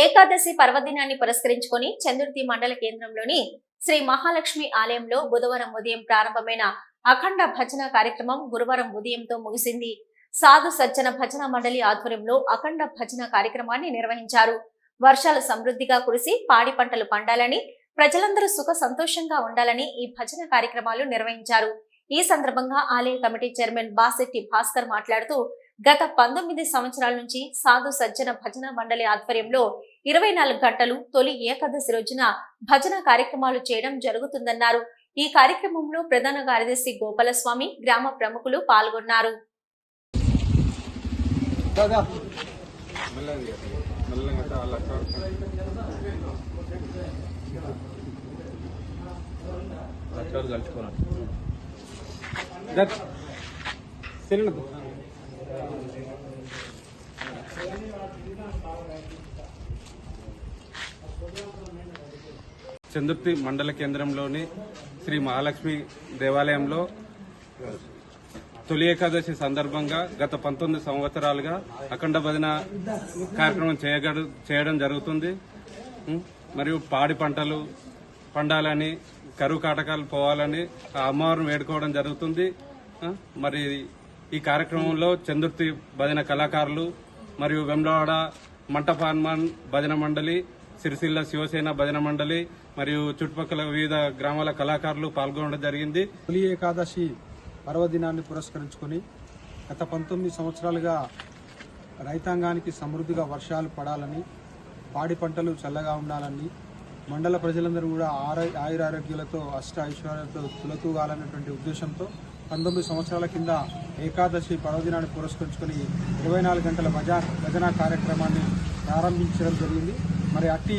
ఏకాదశి పర్వదినాన్ని పురస్కరించుకొని చందుర్తి మండల కేంద్రంలోని శ్రీ మహాలక్ష్మి ఆలయంలో బుధవారం ఉదయం ప్రారంభమైన అఖండ భజన కార్యక్రమం గురువారం ఉదయంతో ముగిసింది. సాధు సజ్జన భజన మండలి ఆధ్వర్యంలో అఖండ భజన కార్యక్రమాన్ని నిర్వహించారు. వర్షాలు సమృద్ధిగా కురిసి పాడి పంటలు పండాలని ప్రజలందరూ సుఖ సంతోషంగా ఉండాలని ఈ భజన కార్యక్రమాలు నిర్వహించారు. ఈ సందర్భంగా ఆలయ కమిటీ చైర్మన్ బాసెట్టి భాస్కర్ మాట్లాడుతూ గత పంతొమ్మిది సంవత్సరాల నుంచి సాధు సజ్జన భజన మండలి ఆధ్వర్యంలో ఇరవై నాలుగు గంటలు తొలి ఏకాదశి రోజున భజన కార్యక్రమాలు చేయడం జరుగుతుందన్నారు. ఈ కార్యక్రమంలో ప్రధాన కార్యదర్శి గోపాలస్వామి గ్రామ ప్రముఖులు పాల్గొన్నారు. దాదా. చందుర్తి మండల కేంద్రంలోని శ్రీ మహాలక్ష్మి దేవాలయంలో తొలి ఏకాదశి సందర్భంగా గత పంతొమ్మిది సంవత్సరాలుగా అఖండ భజన కార్యక్రమం చేయగడు చేయడం జరుగుతుంది. మరియు పాడి పంటలు పండాలని కరువు కాటకాలు పోవాలని అమ్మవారిని వేడుకోవడం జరుగుతుంది. మరి ఈ కార్యక్రమంలో చందుర్తి భజన కళాకారులు మరియు వెమ్లవాడ మంటప భజన మండలి సిరిసిల్ల శివసేన భజన మండలి మరియు చుట్టుపక్కల వివిధ గ్రామాల కళాకారులు పాల్గొనడం జరిగింది. తొలి ఏకాదశి పర్వదినాన్ని పురస్కరించుకొని గత పంతొమ్మిది సంవత్సరాలుగా రైతాంగానికి సమృద్ధిగా వర్షాలు పడాలని పాడి పంటలు చల్లగా ఉండాలని మండల ప్రజలందరూ కూడా ఆర ఆయురారోగ్యాలతో అష్ట ఐశ్వర్యాలతో తులతూగాలన్నటువంటి ఉద్దేశంతో పంతొమ్మిది సంవత్సరాల కింద ఏకాదశి పర్వదినాన్ని పురస్కరించుకొని ఇరవై నాలుగు గంటల భజ భజన కార్యక్రమాన్ని ప్రారంభించడం జరిగింది. మరి అట్టి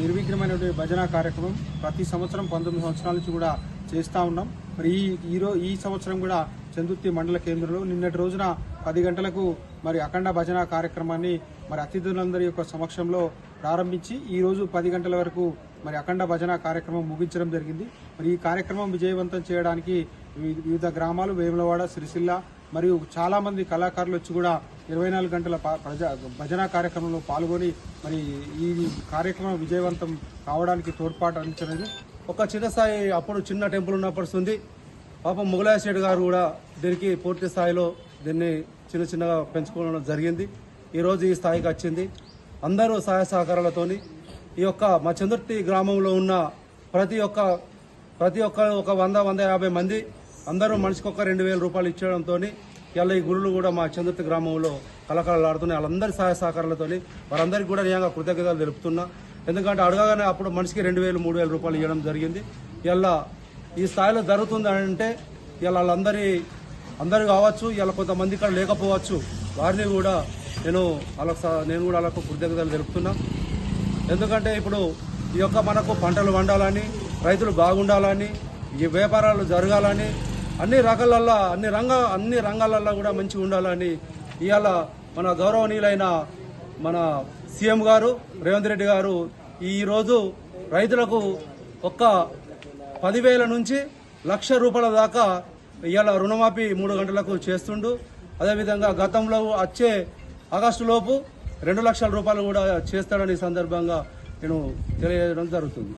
నిర్విఘ్నమైనటువంటి భజన కార్యక్రమం ప్రతి సంవత్సరం పంతొమ్మిది సంవత్సరాల నుంచి కూడా చేస్తూ ఉన్నాం. మరి ఈ ఈరో ఈ సంవత్సరం కూడా చందుర్తి మండల కేంద్రంలో నిన్నటి రోజున పది గంటలకు మరి అఖండ భజన కార్యక్రమాన్ని మరి అతిథులందరి యొక్క సమక్షంలో ప్రారంభించి ఈరోజు పది గంటల వరకు మరి అఖండ భజన కార్యక్రమం ముగించడం జరిగింది. మరి ఈ కార్యక్రమం విజయవంతం చేయడానికి వివిధ గ్రామాలు వేములవాడ సిరిసిల్ల మరియు చాలా మంది కళాకారులు వచ్చి కూడా ఇరవై నాలుగు గంటల పా- ప్రజా భజన కార్యక్రమంలో పాల్గొని మరి ఈ కార్యక్రమం విజయవంతం కావడానికి తోడ్పాటు అందించలేదు. ఒక చిన్న స్థాయి అప్పుడు చిన్న టెంపుల్ ఉన్నప్పుడు ఉంది. పాపం ముగలాయ శెట్టి గారు కూడా దీనికి పూర్తి స్థాయిలో దీన్ని చిన్న చిన్నగా పెంచుకోవడం జరిగింది. ఈరోజు ఈ స్థాయికి వచ్చింది. అందరూ సహాయ సహకారాలతోని ఈ యొక్క మా చంద్రుర్తి గ్రామంలో ఉన్న ప్రతి ఒక్క ప్రతి ఒక్క ఒక వంద వంద యాభై మంది అందరూ మనిషికి ఒక రెండు వేల రూపాయలు ఇచ్చడంతో ఇవాళ ఈ గురులు కూడా మా చందుర్తి గ్రామంలో కళకళలాడుతున్నాయి. వాళ్ళందరి సహాయ సహకారాలతో వారందరికీ కూడా నేను కృతజ్ఞతలు తెలుపుతున్నా. ఎందుకంటే అడగగానే అప్పుడు మనిషికి రెండు వేలు మూడు వేల రూపాయలు ఇవ్వడం జరిగింది. ఇలా ఈ స్థాయిలో జరుగుతుంది అంటే ఇలా వాళ్ళందరి అందరు కావచ్చు ఇలా కొంతమంది ఇక్కడ లేకపోవచ్చు వారిని కూడా నేను వాళ్ళకు నేను కూడా వాళ్ళకు కృతజ్ఞతలు తెలుపుతున్నా. ఎందుకంటే ఇప్పుడు ఈ యొక్క మనకు పంటలు పండాలని రైతులు బాగుండాలని ఈ వ్యాపారాలు జరగాలని అన్ని రకాలల్లో అన్ని రంగ అన్ని రంగాలల్లో కూడా మంచిగా ఉండాలని ఇవాళ మన గౌరవనీయులైన మన సీఎం గారు రేవంత్ రెడ్డి గారు ఈరోజు రైతులకు ఒక్క పదివేల నుంచి లక్ష రూపాయల దాకా ఇవాళ రుణమాఫీ మూడు గంటలకు చేస్తుండు. అదేవిధంగా గతంలో వచ్చే ఆగస్టు లోపు రెండు లక్షల రూపాయలు కూడా చేస్తాడని సందర్భంగా నేను తెలియజేయడం జరుగుతుంది.